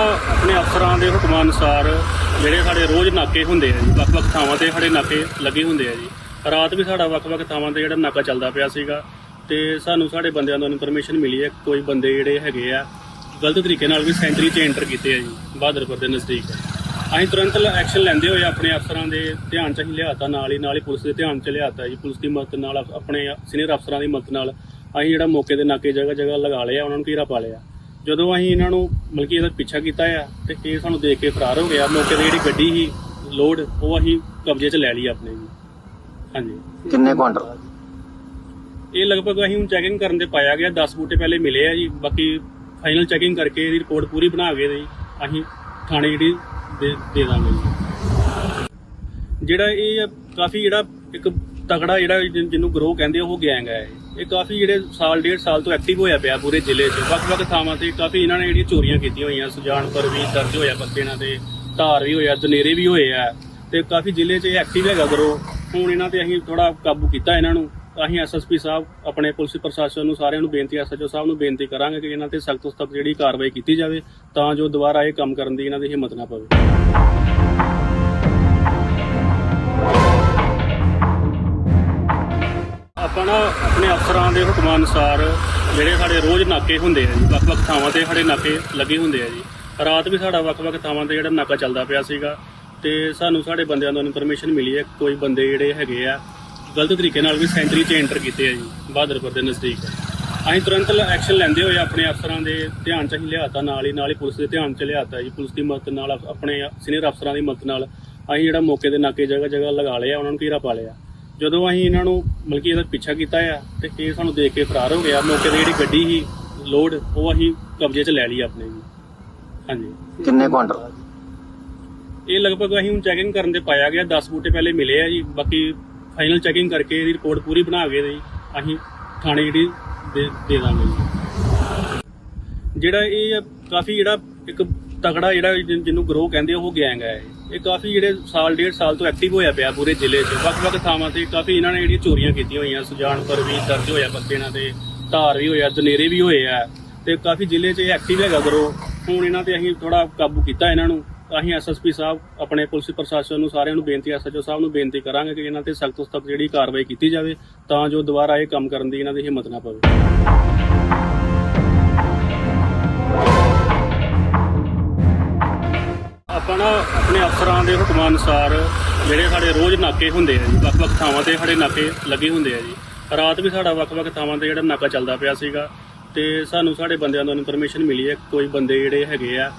ਆਪਣੇ ਅਫਸਰਾਂ ਦੇ ਹੁਕਮਾਂ ਅਨੁਸਾਰ ਜਿਹੜੇ ਸਾਡੇ ਰੋਜ਼ ਨਾਕੇ ਹੁੰਦੇ ਆ ਜੀ, ਵੱਖ-ਵੱਖ ਥਾਵਾਂ ਤੇ ਸਾਡੇ ਨਾਕੇ ਲੱਗੇ ਹੁੰਦੇ ਆ ਜੀ। ਰਾਤ ਵੀ ਸਾਡਾ ਵੱਖ-ਵੱਖ ਥਾਵਾਂ ਤੇ ਜਿਹੜਾ ਨਾਕਾ ਚੱਲਦਾ ਪਿਆ ਸੀਗਾ ਤੇ ਸਾਨੂੰ ਸਾਡੇ ਬੰਦਿਆਂ ਤੋਂ ਇਨਫੋਰਮੇਸ਼ਨ ਮਿਲੀ ਹੈ, ਕੋਈ ਬੰਦੇ ਜਿਹੜੇ ਹੈਗੇ ਆ, ਗਲਤ ਤਰੀਕੇ ਨਾਲ ਵੀ ਸੈਂਚਰੀ 'ਚ ਐਂਟਰ ਕੀਤੇ ਆ ਜੀ, ਬਹਾਦਰਪੁਰ ਦੇ ਨਜ਼ਦੀਕ। ਅਸੀਂ ਤੁਰੰਤ ਐਕਸ਼ਨ ਲੈਂਦੇ ਹੋਏ ਆਪਣੇ ਅਫਸਰਾਂ ਦੇ ਧਿਆਨ 'ਚ ਅਸੀਂ ਲਿਆਤਾ, ਨਾਲ ਹੀ ਨਾਲ ਹੀ ਪੁਲਿਸ ਦੇ ਧਿਆਨ 'ਚ ਲਿਆਤਾ ਜੀ, ਪੁਲਿਸ ਦੀ ਮਦਦ ਨਾਲ ਆਪਣੇ ਸੀਨੀਅਰ ਅਫਸਰਾਂ ਦੀ ਮਦਦ ਨਾਲ ਅਸੀਂ ਜਿਹੜਾ ਮੌਕੇ ਦੇ ਨਾਕੇ ਜਗ੍ਹਾ ਜਗ੍ਹਾ ਲਗਾ ਲਿਆ, ਉਹਨਾਂ ਨੂੰ ਘੇਰਾ ਪਾ ਲਿਆ। ਜਦੋਂ ਅਸੀਂ ਇਹਨਾਂ ਨੂੰ ਬਲਕਿ ਇਹਦਾ ਪਿੱਛਾ ਕੀਤਾ ਆ ਤੇ ਇਹ ਸਾਨੂੰ ਦੇਖ ਕੇ ਫਰਾਰ ਹੋ ਗਿਆ ਮੌਕੇ ਤੇ ਜਿਹੜੀ ਗੱਡੀ ਸੀ ਲੋਡ ਉਹ ਅਸੀਂ ਕਬਜ਼ੇ 'ਚ ਲੈ ਲਈ ਆਪਣੇ ਜੀ। ਹਾਂਜੀ। ਕਿੰਨੇ ਕੁਆਂਟਲ ਇਹ ਲਗਭਗ ਅਸੀਂ ਹੁਣ ਚੈਕਿੰਗ ਕਰਨ ਤੇ ਪਾਇਆ ਗਿਆ 10 ਬੂਟੇ ਪਹਿਲੇ ਮਿਲੇ ਆ ਜੀ। ਬਾਕੀ ਫਾਈਨਲ ਚੈਕਿੰਗ ਕਰਕੇ ਇਹਦੀ ਰਿਪੋਰਟ ਪੂਰੀ ਬਣਾ ਕੇ ਜੀ ਅਸੀਂ ਥਾਣੇ ਜਿਹੜੀ ਦੇ ਦੇ ਦਾਂਗੇ ਜੀ। ਜਿਹੜਾ ਇਹ ਕਾਫੀ ਜਿਹੜਾ ਇੱਕ ਤਗੜਾ ਜਿਹੜਾ ਜਿਹਨੂੰ ਗਰੋਹ ਕਹਿੰਦੇ ਆ, ਉਹ ਗੈਂਗ ਹੈ ਇਹ। ਕਾਫੀ ਜਿਹੜੇ ਸਾਲ, ਡੇਢ ਸਾਲ ਤੋਂ ਐਕਟਿਵ ਹੋਇਆ ਪਿਆ ਪੂਰੇ ਜ਼ਿਲ੍ਹੇ 'ਚ। ਵੱਖ-ਵੱਖ ਥਾਵਾਂ ਤੇ ਕਾਫੀ ਇਹਨਾਂ ਨੇ ਜਿਹੜੀਆਂ ਚੋਰੀਆਂ ਕੀਤੀਆਂ ਹੋਈਆਂ। ਸੁਜਾਨਪੁਰ ਵੀ ਦਰਜ ਹੋਇਆ ਪੱਤੇ ਇਹਨਾਂ ਤੇ ਧਾਰ ਵੀ ਹੋਇਆ, ਦਨੇਰੇ ਵੀ ਹੋਏ ਆ। ਤੇ ਕਾਫੀ ਜ਼ਿਲ੍ਹੇ 'ਚ ਇਹ ਐਕਟਿਵ ਹੈਗਾ ਗਰੋਹ ਹੁਣ ਇਹਨਾਂ ਤੇ ਅਸੀਂ ਥੋੜਾ ਕਾਬੂ ਕੀਤਾ ਇਹਨਾਂ ਨੂੰ। ਅਸੀਂ ਐਸਐਸਪੀ ਸਾਹਿਬ, ਆਪਣੇ ਪੁਲਿਸ ਪ੍ਰਸ਼ਾਸਨ ਨੂੰ ਸਾਰਿਆਂ ਨੂੰ ਬੇਨਤੀ ਐਸਐਚਓ ਸਾਹਿਬ ਨੂੰ ਬੇਨਤੀ ਕਰਾਂਗੇ ਕਿ ਇਹਨਾਂ ਤੇ ਸਖਤ ਤੋਂ ਸਖਤ ਜਿਹੜੀ ਕਾਰਵਾਈ ਕੀਤੀ ਜਾਵੇ, ਤਾਂ ਜੋ ਦੁਬਾਰਾ ਇਹ ਕੰਮ ਕਰਨ ਦੀ ਇਹਨਾਂ ਦੀ ਹਿੰਮਤ ਨਾ ਪਵੇ। ਆਪਾਂ ਨਾ ਆਪਣੇ ਅਫਸਰਾਂ ਦੇ ਹੁਕਮਾਂ ਅਨੁਸਾਰ ਜਿਹੜੇ ਸਾਡੇ ਰੋਜ਼ ਨਾਕੇ ਹੁੰਦੇ ਆ ਜੀ, ਵੱਖ-ਵੱਖ ਥਾਵਾਂ ਤੇ ਸਾਡੇ ਨਾਕੇ ਲੱਗੇ ਹੁੰਦੇ ਆ ਜੀ। ਰਾਤ ਵੀ ਸਾਡਾ ਵੱਖ-ਵੱਖ ਥਾਵਾਂ ਤੇ ਜਿਹੜਾ ਨਾਕਾ ਚੱਲਦਾ ਪਿਆ ਸੀਗਾ ਤੇ ਸਾਨੂੰ ਸਾਡੇ ਬੰਦਿਆਂ ਤੋਂ ਇਨਫੋਰਮੇਸ਼ਨ ਮਿਲੀ ਹੈ, ਕੋਈ ਬੰਦੇ ਜਿਹੜੇ ਹੈਗੇ ਆ, ਗਲਤ ਤਰੀਕੇ ਨਾਲ ਵੀ ਸੈਂਚਰੀ 'ਚ ਐਂਟਰ ਕੀਤੇ ਆ ਜੀ, ਬਹਾਦਰਪੁਰ ਦੇ ਨਜ਼ਦੀਕ। ਅਸੀਂ ਤੁਰੰਤ ਐਕਸ਼ਨ ਲੈਂਦੇ ਹੋਏ ਆਪਣੇ ਅਫਸਰਾਂ ਦੇ ਧਿਆਨ 'ਚ ਅਸੀਂ ਲਿਆਤਾ ਨਾਲ ਹੀ ਨਾਲ ਹੀ ਪੁਲਿਸ ਦੇ ਧਿਆਨ 'ਚ ਲਿਆਤਾ ਜੀ। ਪੁਲਿਸ ਦੀ ਮਦਦ ਨਾਲ, ਆਪਣੇ ਸੀਨੀਅਰ ਅਫਸਰਾਂ ਦੀ ਮਦਦ ਨਾਲ ਅਸੀਂ ਜਿਹੜਾ ਮੌਕੇ ਦੇ ਨਾਕੇ ਜਗ੍ਹਾ ਜਗ੍ਹਾ ਲਗਾ ਲਿਆ, ਉਹਨਾਂ ਨੂੰ ਘੇਰਾ ਪਾ ਲਿਆ। ਜਦੋਂ ਅਸੀਂ ਇਹਨਾਂ ਨੂੰ ਬਲਕਿ ਇਹਦਾ ਪਿੱਛਾ ਕੀਤਾ ਆ ਤੇ ਇਹ ਸਾਨੂੰ ਦੇਖ ਕੇ ਫਰਾਰ ਹੋ ਗਿਆ ਮੌਕੇ ਤੇ ਜਿਹੜੀ ਗੱਡੀ ਸੀ ਲੋਡ ਉਹ ਅਸੀਂ ਕਬਜ਼ੇ 'ਚ ਲੈ ਲਈ ਆਪਣੇ ਜੀ। ਹਾਂਜੀ। ਕਿੰਨੇ ਕੁਆਂਟਲ ਇਹ ਲਗਭਗ ਅਸੀਂ ਹੁਣ ਚੈਕਿੰਗ ਕਰਨ ਤੇ ਪਾਇਆ ਗਿਆ 10 ਬੂਟੇ ਪਹਿਲੇ ਮਿਲੇ ਆ ਜੀ। ਬਾਕੀ ਫਾਈਨਲ ਚੈਕਿੰਗ ਕਰਕੇ ਇਹਦੀ ਰਿਪੋਰਟ ਪੂਰੀ ਬਣਾ ਕੇ ਜੀ ਅਸੀਂ ਥਾਣੇ ਜਿਹੜੀ ਦੇ ਦੇ ਦਾਂਗੇ ਜੀ। ਜਿਹੜਾ ਇਹ ਕਾਫੀ ਜਿਹੜਾ ਇੱਕ ਤਗੜਾ ਜਿਹੜਾ ਜਿਹਨੂੰ ਗਰੋਹ ਕਹਿੰਦੇ ਉਹ ਗੈਂਗ ਹੈ ਇਹ। ਕਾਫੀ ਜਿਹੜੇ ਸਾਲ, ਡੇਢ ਸਾਲ ਤੋਂ ਐਕਟਿਵ ਹੋਇਆ ਪਿਆ ਪੂਰੇ ਜ਼ਿਲ੍ਹੇ 'ਚ। ਵੱਖ-ਵੱਖ ਥਾਵਾਂ ਤੇ ਕਾਫੀ ਇਹਨਾਂ ਨੇ ਜਿਹੜੀਆਂ ਚੋਰੀਆਂ ਕੀਤੀਆਂ ਹੋਈਆਂ ਸੁਜਾਨਪੁਰ ਵੀ ਦਰਜ ਹੋਇਆ ਪੱਤੇ ਇਹਨਾਂ ਤੇ ਧਾਰ ਵੀ ਹੋਇਆ, ਦਨੇਰੇ ਵੀ ਹੋਏ ਆ। ਤੇ ਕਾਫੀ ਜ਼ਿਲ੍ਹੇ 'ਚ ਇਹ ਐਕਟਿਵ ਹੈਗਾ ਕਰੋ। ਹੁਣ ਇਹਨਾਂ ਤੇ ਅਸੀਂ ਥੋੜਾ ਕਾਬੂ ਕੀਤਾ ਇਹਨਾਂ ਨੂੰ। ਅਸੀਂ ਐਸਐਸਪੀ ਸਾਹਿਬ, ਆਪਣੇ ਪੁਲਿਸ ਪ੍ਰਸ਼ਾਸਨ ਨੂੰ ਸਾਰਿਆਂ ਨੂੰ ਬੇਨਤੀ ਐਸਐਚਓ ਸਾਹਿਬ ਨੂੰ ਬੇਨਤੀ ਕਰਾਂਗੇ ਕਿ ਇਹਨਾਂ ਤੇ ਸਖਤ ਤੋਂ ਸਖਤ ਜਿਹੜੀ ਕਾਰਵਾਈ ਕੀਤੀ ਜਾਵੇ, ਤਾਂ ਜੋ ਦੁਬਾਰਾ ਇਹ ਕੰਮ ਕਰਨ ਦੀ ਇਹਨਾਂ ਦੀ ਹਿੰਮਤ ਨਾ ਪਵੇ। ਆਪਾਂ ਨਾ ਆਪਣੇ ਅਫਸਰਾਂ ਦੇ ਹੁਕਮਾਂ ਅਨੁਸਾਰ ਜਿਹੜੇ ਸਾਡੇ ਰੋਜ਼ ਨਾਕੇ ਹੁੰਦੇ ਆ ਜੀ, ਵੱਖ-ਵੱਖ ਥਾਵਾਂ ਤੇ ਸਾਡੇ ਨਾਕੇ ਲੱਗੇ ਹੁੰਦੇ ਆ ਜੀ। ਰਾਤ ਵੀ ਸਾਡਾ ਵੱਖ-ਵੱਖ ਥਾਵਾਂ ਤੇ ਜਿਹੜਾ ਨਾਕਾ ਚੱਲਦਾ ਪਿਆ ਸੀਗਾ ਤੇ ਸਾਨੂੰ ਸਾਡੇ ਬੰਦਿਆਂ ਤੋਂ ਇਨਫੋਰਮੇਸ਼ਨ ਮਿਲੀ ਹੈ ਕੋਈ ਬੰਦੇ ਜਿਹੜੇ ਹੈਗੇ ਆ,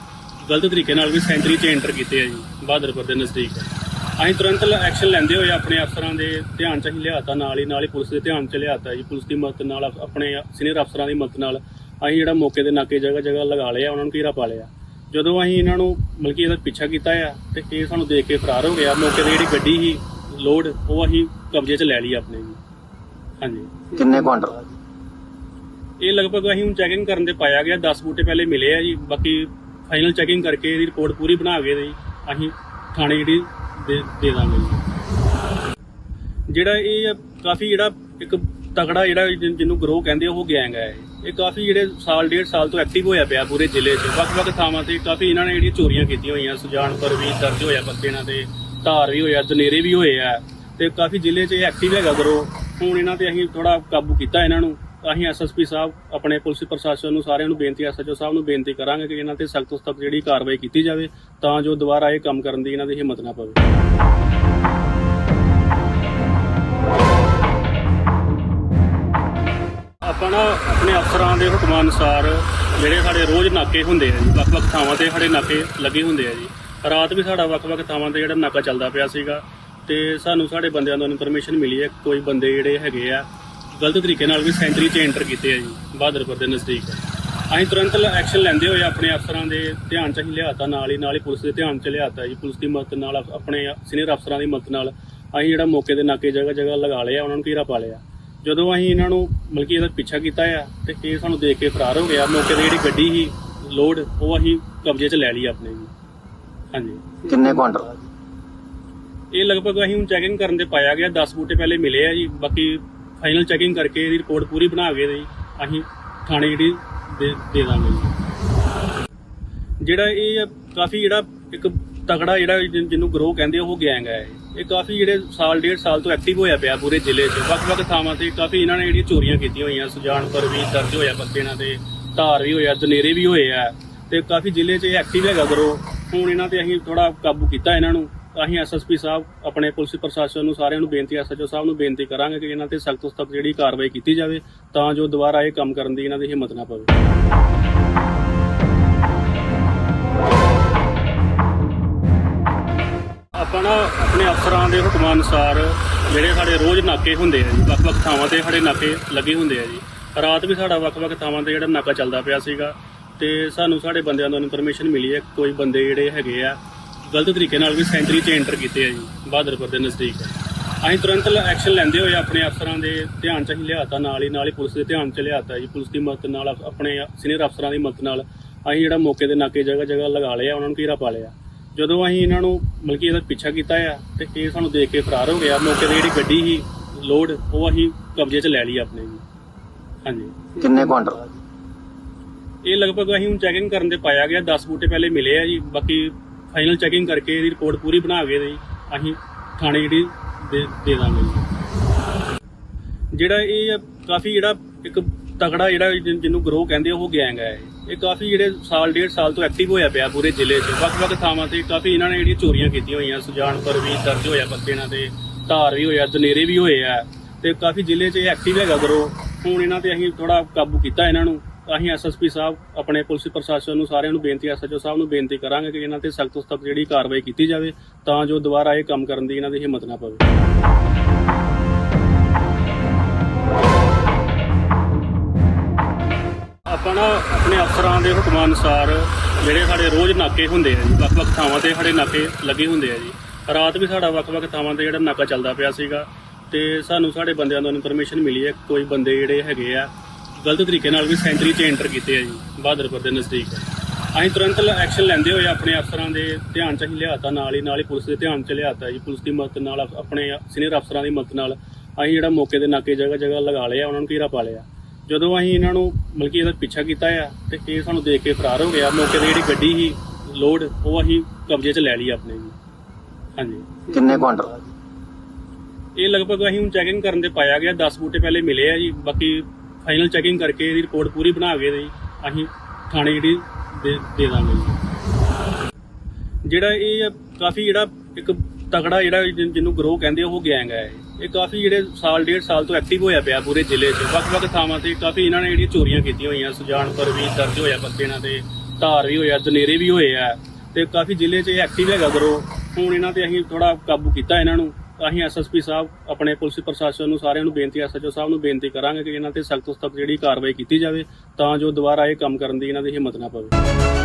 ਗਲਤ ਤਰੀਕੇ ਨਾਲ ਵੀ ਸੈਂਚਰੀ 'ਚ ਐਂਟਰ ਕੀਤੇ ਆ ਜੀ, ਬਹਾਦਰਪੁਰ ਦੇ ਨਜ਼ਦੀਕ। ਅਸੀਂ ਤੁਰੰਤ ਐਕਸ਼ਨ ਲੈਂਦੇ ਹੋਏ ਆਪਣੇ ਅਫਸਰਾਂ ਦੇ ਧਿਆਨ 'ਚ ਅਸੀਂ ਲਿਆਤਾ, ਨਾਲ ਹੀ ਨਾਲ ਹੀ ਪੁਲਿਸ ਦੇ ਧਿਆਨ 'ਚ ਲਿਆਤਾ ਜੀ। ਪੁਲਿਸ ਦੀ ਮਦਦ ਨਾਲ ਆਪਣੇ ਸੀਨੀਅਰ ਅਫਸਰਾਂ ਦੀ ਮਦਦ ਨਾਲ ਅਸੀਂ ਜਿਹੜਾ ਮੌਕੇ ਦੇ ਨਾਕੇ ਜਗ੍ਹਾ ਜਗ੍ਹਾ ਲਗਾ ਲਿਆ, ਉਹਨਾਂ ਨੂੰ ਘੇਰਾ ਪਾ ਲਿਆ। ਜਦੋਂ ਅਸੀਂ ਇਹਨਾਂ ਨੂੰ ਬਲਕਿ ਇਹਦਾ ਪਿੱਛਾ ਕੀਤਾ ਆ ਤੇ ਇਹ ਸਾਨੂੰ ਦੇਖ ਕੇ ਫਰਾਰ ਹੋ ਗਿਆ ਮੌਕੇ ਤੇ ਜਿਹੜੀ ਗੱਡੀ ਸੀ ਲੋਡ ਉਹ ਅਸੀਂ ਕਬਜ਼ੇ 'ਚ ਲੈ ਲਈ ਆਪਣੇ ਜੀ। ਹਾਂਜੀ। ਕਿੰਨੇ ਕੁਆਂਟਲ ਇਹ ਲਗਭਗ ਅਸੀਂ ਹੁਣ ਚੈਕਿੰਗ ਕਰਨ ਤੇ ਪਾਇਆ ਗਿਆ 10 ਬੂਟੇ ਪਹਿਲੇ ਮਿਲੇ ਆ ਜੀ ਬਾਕੀ ਫਾਈਨਲ ਚੈਕਿੰਗ ਕਰਕੇ ਇਹਦੀ ਰਿਪੋਰਟ ਪੂਰੀ ਬਣਾ ਕੇ ਜੀ ਅਸੀਂ ਥਾਣੇ ਜਿਹੜੀ ਦੇ ਦੇ ਦਾਂਗੇ ਜੀ। ਜਿਹੜਾ ਇਹ ਕਾਫੀ ਜਿਹੜਾ ਇੱਕ ਤਗੜਾ ਜਿਹੜਾ ਜਿਹਨੂੰ ਗਰੋਹ ਕਹਿੰਦੇ ਉਹ ਗੈਂਗ ਹੈ ਇਹ। ਕਾਫੀ ਜਿਹੜੇ ਸਾਲ, ਡੇਢ ਸਾਲ ਤੋਂ ਐਕਟਿਵ ਹੋਇਆ ਪਿਆ ਪੂਰੇ ਜ਼ਿਲ੍ਹੇ 'ਚ। ਵੱਖ-ਵੱਖ ਥਾਵਾਂ ਤੇ ਕਾਫੀ ਇਹਨਾਂ ਨੇ ਜਿਹੜੀਆਂ ਚੋਰੀਆਂ ਕੀਤੀਆਂ ਹੋਈਆਂ ਸੁਜਾਨਪੁਰ ਵੀ ਦਰਜ ਹੋਇਆ ਪੱਤੇ ਇਹਨਾਂ ਤੇ ਧਾਰ ਵੀ ਹੋਇਆ, ਦਨੇਰੇ ਵੀ ਹੋਏ ਆ ਤੇ ਕਾਫੀ ਜ਼ਿਲ੍ਹੇ 'ਚ ਇਹ ਐਕਟਿਵ ਹੈਗਾ ਗਰੋਹ ਹੁਣ ਇਹਨਾਂ ਤੇ ਅਸੀਂ ਥੋੜਾ ਕਾਬੂ ਕੀਤਾ ਇਹਨਾਂ ਨੂੰ। ਅਸੀਂ ਐਸਐਸਪੀ ਸਾਹਿਬ, ਆਪਣੇ ਪੁਲਿਸ ਪ੍ਰਸ਼ਾਸਨ ਨੂੰ ਸਾਰਿਆਂ ਨੂੰ ਬੇਨਤੀ ਐਸਐਚਓ ਸਾਹਿਬ ਨੂੰ ਬੇਨਤੀ ਕਰਾਂਗੇ ਕਿ ਇਹਨਾਂ ਤੇ ਸਖਤ ਤੋਂ ਸਖਤ ਜਿਹੜੀ ਕਾਰਵਾਈ ਕੀਤੀ ਜਾਵੇ, ਤਾਂ ਜੋ ਦੁਬਾਰਾ ਇਹ ਕੰਮ ਕਰਨ ਦੀ ਇਹਨਾਂ ਦੀ ਹਿੰਮਤ ਨਾ ਪਵੇ। ਆਪਾਂ ਨਾ ਆਪਣੇ ਅਫਸਰਾਂ ਦੇ ਹੁਕਮਾਂ ਅਨੁਸਾਰ ਜਿਹੜੇ ਸਾਡੇ ਰੋਜ਼ ਨਾਕੇ ਹੁੰਦੇ ਆ ਜੀ, ਵੱਖ-ਵੱਖ ਥਾਵਾਂ ਤੇ ਸਾਡੇ ਨਾਕੇ ਲੱਗੇ ਹੁੰਦੇ ਆ ਜੀ। ਰਾਤ ਵੀ ਸਾਡਾ ਵੱਖ-ਵੱਖ ਥਾਵਾਂ ਤੇ ਜਿਹੜਾ ਨਾਕਾ ਚੱਲਦਾ ਪਿਆ ਸੀਗਾ ਤੇ ਸਾਨੂੰ ਸਾਡੇ ਬੰਦਿਆਂ ਤੋਂ ਇਨਫੋਰਮੇਸ਼ਨ ਮਿਲੀ ਹੈ, ਕੋਈ ਬੰਦੇ ਜਿਹੜੇ ਹੈਗੇ ਆ, ਗਲਤ ਤਰੀਕੇ ਨਾਲ ਵੀ ਸੈਂਟਰੀ 'ਚ ਐਂਟਰ ਕੀਤੇ ਆ ਜੀ, ਬਹਾਦਰਪੁਰ ਦੇ ਨਜ਼ਦੀਕ। ਅਸੀਂ ਤੁਰੰਤ ਐਕਸ਼ਨ ਲੈਂਦੇ ਹੋਏ ਆਪਣੇ ਅਫਸਰਾਂ ਦੇ ਧਿਆਨ 'ਚ ਅਸੀਂ ਲਿਆਤਾ, ਨਾਲ ਹੀ ਨਾਲ ਹੀ ਪੁਲਿਸ ਦੇ ਧਿਆਨ 'ਚ ਲਿਆਤਾ ਜੀ, ਪੁਲਿਸ ਦੀ ਮਦਦ ਨਾਲ, ਆਪਣੇ ਸੀਨੀਅਰ ਅਫਸਰਾਂ ਦੀ ਮਦਦ ਨਾਲ ਅਸੀਂ ਜਿਹੜਾ ਮੌਕੇ ਦੇ ਨਾਕੇ ਜਗ੍ਹਾ ਜਗ੍ਹਾ ਲਗਾ ਲਿਆ, ਉਹਨਾਂ ਨੂੰ ਘੇਰਾ ਪਾ ਲਿਆ। ਜਦੋਂ ਅਸੀਂ ਇਹਨਾਂ ਨੂੰ ਬਲਕਿ ਇਹਦਾ ਪਿੱਛਾ ਕੀਤਾ ਆ ਤੇ ਇਹ ਸਾਨੂੰ ਦੇਖ ਕੇ ਫਰਾਰ ਹੋ ਗਿਆ। ਮੌਕੇ ਤੇ ਜਿਹੜੀ ਗੱਡੀ ਸੀ ਲੋਡ ਉਹ ਅਸੀਂ ਕਬਜ਼ੇ 'ਚ ਲੈ ਲਈ ਆਪਣੇ ਜੀ। ਹਾਂਜੀ। ਕਿੰਨੇ ਕੁਆਂਟਲ ਇਹ ਲਗਭਗ ਅਸੀਂ ਹੁਣ ਚੈਕਿੰਗ ਕਰਨ ਤੇ ਪਾਇਆ ਗਿਆ। 10 ਬੂਟੇ ਪਹਿਲੇ ਮਿਲੇ ਆ ਜੀ। ਬਾਕੀ ਫਾਈਨਲ ਚੈਕਿੰਗ ਕਰਕੇ ਇਹਦੀ ਰਿਪੋਰਟ ਪੂਰੀ ਬਣਾ ਕੇ ਜੀ ਅਸੀਂ ਥਾਣੇ ਜਿਹੜੀ ਦੇ ਦੇ ਦਾਂਗੇ ਜੀ। ਜਿਹੜਾ ਇਹ ਕਾਫੀ ਜਿਹੜਾ ਇੱਕ ਤਗੜਾ ਜਿਹੜਾ ਜਿਹਨੂੰ ਗਰੋ ਕਹਿੰਦੇ ਆ, ਉਹ ਗੈਂਗ ਹੈ ਇਹ। ਕਾਫੀ ਜਿਹੜੇ ਸਾਲ, ਡੇਢ ਸਾਲ ਤੋਂ ਐਕਟਿਵ ਹੋਇਆ ਪਿਆ ਪੂਰੇ ਜ਼ਿਲ੍ਹੇ 'ਚ। ਵੱਖ-ਵੱਖ ਥਾਵਾਂ ਤੇ ਕਾਫੀ ਇਹਨਾਂ ਨੇ ਜਿਹੜੀਆਂ ਚੋਰੀਆਂ ਕੀਤੀਆਂ ਹੋਈਆਂ। ਸੁਜਾਨਪੁਰ ਵੀ ਦਰਜ ਹੋਇਆ ਪੱਤੇ ਇਹਨਾਂ ਤੇ, ਧਾਰ ਵੀ ਹੋਇਆ, ਦਨੇਰੇ ਵੀ ਹੋਏ ਆ। ਤੇ ਕਾਫੀ ਜ਼ਿਲ੍ਹੇ 'ਚ ਇਹ ਐਕਟਿਵ ਹੈਗਾ ਗਰੋ ਹੁਣ ਇਹਨਾਂ ਤੇ ਅਸੀਂ ਥੋੜਾ ਕਾਬੂ ਕੀਤਾ ਇਹਨਾਂ ਨੂੰ। ਅਸੀਂ ਐਸਐਸਪੀ ਸਾਹਿਬ, ਆਪਣੇ ਪੁਲਿਸ ਪ੍ਰਸ਼ਾਸਨ ਨੂੰ ਸਾਰਿਆਂ ਨੂੰ ਬੇਨਤੀ ਐਸਐਚਓ ਸਾਹਿਬ ਨੂੰ ਬੇਨਤੀ ਕਰਾਂਗੇ ਕਿ ਇਹਨਾਂ ਤੇ ਸਖਤ ਤੋਂ ਸਖਤ ਜਿਹੜੀ ਕਾਰਵਾਈ ਕੀਤੀ ਜਾਵੇ, ਤਾਂ ਜੋ ਦੁਬਾਰਾ ਇਹ ਕੰਮ ਕਰਨ ਦੀ ਇਹਨਾਂ ਦੀ ਹਿੰਮਤ ਨਾ ਪਵੇ। ਆਪਾਂ ਨਾ ਆਪਣੇ ਅਫਸਰਾਂ ਦੇ ਹੁਕਮਾਂ ਅਨੁਸਾਰ ਜਿਹੜੇ ਸਾਡੇ ਰੋਜ਼ ਨਾਕੇ ਹੁੰਦੇ ਆ ਜੀ, ਵੱਖ-ਵੱਖ ਥਾਵਾਂ ਤੇ ਸਾਡੇ ਨਾਕੇ ਲੱਗੇ ਹੁੰਦੇ ਆ ਜੀ। ਰਾਤ ਵੀ ਸਾਡਾ ਵੱਖ-ਵੱਖ ਥਾਵਾਂ ਤੇ ਜਿਹੜਾ ਨਾਕਾ ਚੱਲਦਾ ਪਿਆ ਸੀਗਾ ਤੇ ਸਾਨੂੰ ਸਾਡੇ ਬੰਦਿਆਂ ਤੋਂ ਇਨਫੋਰਮੇਸ਼ਨ ਮਿਲੀ ਹੈ, ਕੋਈ ਬੰਦੇ ਜਿਹੜੇ ਹੈਗੇ ਆ, ਗਲਤ ਤਰੀਕੇ ਨਾਲ ਵੀ ਸੈਂਟਰੀ 'ਚ ਐਂਟਰ ਕੀਤੇ ਆ ਜੀ, ਬਹਾਦਰਪੁਰ ਦੇ ਨਜ਼ਦੀਕ। ਅਸੀਂ ਤੁਰੰਤ ਐਕਸ਼ਨ ਲੈਂਦੇ ਹੋਏ ਆਪਣੇ ਅਫਸਰਾਂ ਦੇ ਧਿਆਨ 'ਚ ਅਸੀਂ ਲਿਆਤਾ, ਨਾਲ ਹੀ ਨਾਲ ਹੀ ਪੁਲਿਸ ਦੇ ਧਿਆਨ 'ਚ ਲਿਆਤਾ ਜੀ, ਪੁਲਿਸ ਦੀ ਮਦਦ ਨਾਲ ਆਪ- ਆਪਣੇ ਸੀਨੀਅਰ ਅਫਸਰਾਂ ਦੀ ਮਦਦ ਨਾਲ ਅਸੀਂ ਜਿਹੜਾ ਮੌਕੇ ਦੇ ਨਾਕੇ ਜਗ੍ਹਾ ਜਗ੍ਹਾ ਲਗਾ ਲਿਆ, ਉਹਨਾਂ ਨੂੰ ਘੇਰਾ ਪਾ ਲਿਆ। ਜਦੋਂ ਅਸੀਂ ਇਹਨਾਂ ਨੂੰ ਬਲਕਿ ਇਹਦਾ ਪਿੱਛਾ ਕੀਤਾ ਆ ਤੇ ਇਹ ਸਾਨੂੰ ਦੇਖ ਕੇ ਫਰਾਰ ਹੋ ਗਿਆ ਮੌਕੇ ਤੇ ਜਿਹੜੀ ਗੱਡੀ ਸੀ ਲੋਡ ਉਹ ਅਸੀਂ ਕਬਜ਼ੇ 'ਚ ਲੈ ਲਈ ਆਪਣੇ ਜੀ। ਹਾਂਜੀ। ਕਿੰਨੇ ਕੁਆਂਟਲ ਇਹ ਲਗਭਗ ਅਸੀਂ ਹੁਣ ਚੈਕਿੰਗ ਕਰਨ ਤੇ ਪਾਇਆ ਗਿਆ 10 ਬੂਟੇ ਪਹਿਲੇ ਮਿਲੇ ਆ ਜੀ। ਬਾਕੀ ਫਾਈਨਲ ਚੈਕਿੰਗ ਕਰਕੇ ਇਹਦੀ ਰਿਪੋਰਟ ਪੂਰੀ ਬਣਾ ਕੇ ਜੀ ਅਸੀਂ ਥਾਣੇ ਜਿਹੜੀ ਦੇ ਦੇ ਦਾਂਗੇ ਜੀ। ਜਿਹੜਾ ਇਹ ਕਾਫੀ ਜਿਹੜਾ ਇੱਕ ਤਗੜਾ ਜਿਹੜਾ ਜਿਹਨੂੰ ਗਰੋ ਕਹਿੰਦੇ ਆ, ਉਹ ਗੈਂਗ ਹੈ ਇਹ। ਕਾਫੀ ਜਿਹੜੇ ਸਾਲ, ਡੇਢ ਸਾਲ ਤੋਂ ਐਕਟਿਵ ਹੋਇਆ ਪਿਆ ਪੂਰੇ ਜ਼ਿਲ੍ਹੇ 'ਚ। ਵੱਖ-ਵੱਖ ਥਾਵਾਂ ਤੇ ਕਾਫੀ ਇਹਨਾਂ ਨੇ ਜਿਹੜੀਆਂ ਚੋਰੀਆਂ ਕੀਤੀਆਂ ਹੋਈਆਂ, ਸੁਜਾਨਪੁਰ ਵੀ ਦਰਜ ਹੋਇਆ ਪਰਚੇ ਇਹਨਾਂ ਤੇ ਧਾਰ ਵੀ ਹੋਇਆ, ਦਨੇਰੇ ਵੀ ਹੋਏ ਆ। ਤੇ ਕਾਫੀ ਜ਼ਿਲ੍ਹੇ 'ਚ ਇਹ ਐਕਟਿਵ ਹੈਗਾ ਗਰੋ ਹੁਣ ਇਹਨਾਂ ਤੇ ਅਸੀਂ ਥੋੜਾ ਕਾਬੂ ਕੀਤਾ ਇਹਨਾਂ ਨੂੰ। ਅਸੀਂ ਐਸਐਸਪੀ ਸਾਹਿਬ, ਆਪਣੇ ਪੁਲਿਸ ਪ੍ਰਸ਼ਾਸਨ ਨੂੰ ਸਾਰਿਆਂ ਨੂੰ ਬੇਨਤੀ ਐਸਐਚਓ ਸਾਹਿਬ ਨੂੰ ਬੇਨਤੀ ਕਰਾਂਗੇ ਕਿ ਇਹਨਾਂ ਤੇ ਸਖਤ ਤੋਂ ਸਖਤ ਜਿਹੜੀ ਕਾਰਵਾਈ ਕੀਤੀ ਜਾਵੇ, ਤਾਂ ਜੋ ਦੁਬਾਰਾ ਇਹ ਕੰਮ ਕਰਨ ਦੀ ਇਹਨਾਂ ਦੀ ਹਿੰਮਤ ਨਾ ਪਵੇ। ਅਫਸਰਾਂ ਦੇ ਹੁਕਮਾਂ ਅਨੁਸਾਰ ਜਿਹੜੇ ਸਾਡੇ ਰੋਜ਼ ਨਾਕੇ ਹੁੰਦੇ ਆ ਜੀ, ਵੱਖ-ਵੱਖ ਥਾਵਾਂ ਤੇ ਸਾਡੇ ਨਾਕੇ ਲੱਗੇ ਹੁੰਦੇ ਆ ਜੀ। ਰਾਤ ਵੀ ਸਾਡਾ ਵੱਖ-ਵੱਖ ਥਾਵਾਂ ਤੇ ਜਿਹੜਾ ਨਾਕਾ ਚੱਲਦਾ ਪਿਆ ਸੀਗਾ ਤੇ ਸਾਨੂੰ ਸਾਡੇ ਬੰਦਿਆਂ ਤੋਂ ਇਨਫੋਰਮੇਸ਼ਨ ਮਿਲੀ ਹੈ, ਕੋਈ ਬੰਦੇ ਜਿਹੜੇ ਹੈਗੇ ਆ, ਗਲਤ ਤਰੀਕੇ ਨਾਲ ਵੀ ਸੈਂਟਰੀ 'ਚ ਐਂਟਰ ਕੀਤੇ ਆ ਜੀ, ਬਹਾਦਰਪੁਰ ਦੇ ਨਜ਼ਦੀਕ। ਅਸੀਂ ਤੁਰੰਤ ਐਕਸ਼ਨ ਲੈਂਦੇ ਹੋਏ ਆਪਣੇ ਅਫਸਰਾਂ ਦੇ ਧਿਆਨ 'ਚ ਅਸੀਂ ਲਿਆਤਾ, ਨਾਲ ਹੀ ਨਾਲ ਹੀ ਪੁਲਿਸ ਦੇ ਧਿਆਨ 'ਚ ਲਿਆਤਾ ਜੀ। ਪੁਲਿਸ ਦੀ ਮਦਦ ਨਾਲ ਆਪ- ਆਪਣੇ ਸੀਨੀਅਰ ਅਫਸਰਾਂ ਦੀ ਮਦਦ ਨਾਲ ਅਸੀਂ ਜਿਹੜਾ ਮੌਕੇ ਦੇ ਨਾਕੇ ਜਗ੍ਹਾ ਜਗ੍ਹਾ ਲਗਾ ਲਿਆ ਉਹਨਾਂ ਨੂੰ ਘੇਰਾ ਪਾ ਲਿਆ। ਜਦੋਂ ਅਸੀਂ ਇਹਨਾਂ ਨੂੰ ਬਲਕਿ ਇਹਦਾ ਪਿੱਛਾ ਕੀਤਾ ਆ ਤੇ ਇਹ ਸਾਨੂੰ ਦੇਖ ਕੇ ਫਰਾਰ ਹੋ ਗਿਆ ਮੌਕੇ ਤੇ ਜਿਹੜੀ ਗੱਡੀ ਸੀ ਲੋਡ ਉਹ ਅਸੀਂ ਕਬਜ਼ੇ 'ਚ ਲੈ ਲਈ ਆਪਣੇ ਜੀ। ਹਾਂਜੀ। ਕਿੰਨੇ ਕੁਆਂਟਲ ਇਹ ਲਗਭਗ ਅਸੀਂ ਹੁਣ ਚੈਕਿੰਗ ਕਰਨ ਤੇ ਪਾਇਆ ਗਿਆ 10 ਬੂਟੇ ਪਹਿਲੇ ਮਿਲੇ ਆ ਜੀ। ਬਾਕੀ ਫਾਈਨਲ ਚੈਕਿੰਗ ਕਰਕੇ ਇਹਦੀ ਰਿਪੋਰਟ ਪੂਰੀ ਬਣਾ ਕੇ ਜੀ ਅਸੀਂ ਥਾਣੇ ਜਿਹੜੀ ਦੇ ਦੇ ਦਾਂਗੇ ਜੀ। ਜਿਹੜਾ ਇਹ ਕਾਫੀ ਜਿਹੜਾ ਇੱਕ ਤਗੜਾ ਜਿਹੜਾ ਜਿਹਨੂੰ ਗਰੋ ਕਹਿੰਦੇ ਉਹ ਗੈਂਗ ਹੈ ਇਹ। ਕਾਫੀ ਜਿਹੜੇ ਸਾਲ, ਡੇਢ ਸਾਲ ਤੋਂ ਐਕਟਿਵ ਹੋਇਆ ਪਿਆ ਪੂਰੇ ਜ਼ਿਲ੍ਹੇ 'ਚ। ਵੱਖ-ਵੱਖ ਥਾਵਾਂ ਤੇ ਕਾਫੀ ਇਹਨਾਂ ਨੇ ਜਿਹੜੀਆਂ ਚੋਰੀਆਂ ਕੀਤੀਆਂ ਹੋਈਆਂ, ਸੁਜਾਨਪੁਰ ਵੀ ਦਰਜ ਹੋਇਆ ਪੱਤੇ ਇਹਨਾਂ ਤੇ ਧਾਰ ਵੀ ਹੋਇਆ, ਦਨੇਰੇ ਵੀ ਹੋਏ ਆ ਤੇ ਕਾਫੀ ਜ਼ਿਲ੍ਹੇ 'ਚ ਇਹ ਐਕਟਿਵ ਹੈਗਾ ਕਰੋ। ਹੁਣ ਇਹਨਾਂ ਤੇ ਅਸੀਂ ਥੋੜਾ ਕਾਬੂ ਕੀਤਾ ਇਹਨਾਂ ਨੂੰ। ਅਸੀਂ ਐਸਐਸਪੀ ਸਾਹਿਬ, ਆਪਣੇ ਪੁਲਿਸ ਪ੍ਰਸ਼ਾਸਨ ਨੂੰ ਸਾਰਿਆਂ ਨੂੰ ਬੇਨਤੀ ਐਸਐਚਓ ਸਾਹਿਬ ਨੂੰ ਬੇਨਤੀ ਕਰਾਂਗੇ ਕਿ ਇਹਨਾਂ ਤੇ ਸਖਤ ਤੋਂ ਸਖਤ ਜਿਹੜੀ ਕਾਰਵਾਈ ਕੀਤੀ ਜਾਵੇ, ਤਾਂ ਜੋ ਦੁਬਾਰਾ ਇਹ ਕੰਮ ਕਰਨ ਦੀ ਇਹਨਾਂ ਦੀ ਹਿੰਮਤ ਨਾ ਪਵੇ।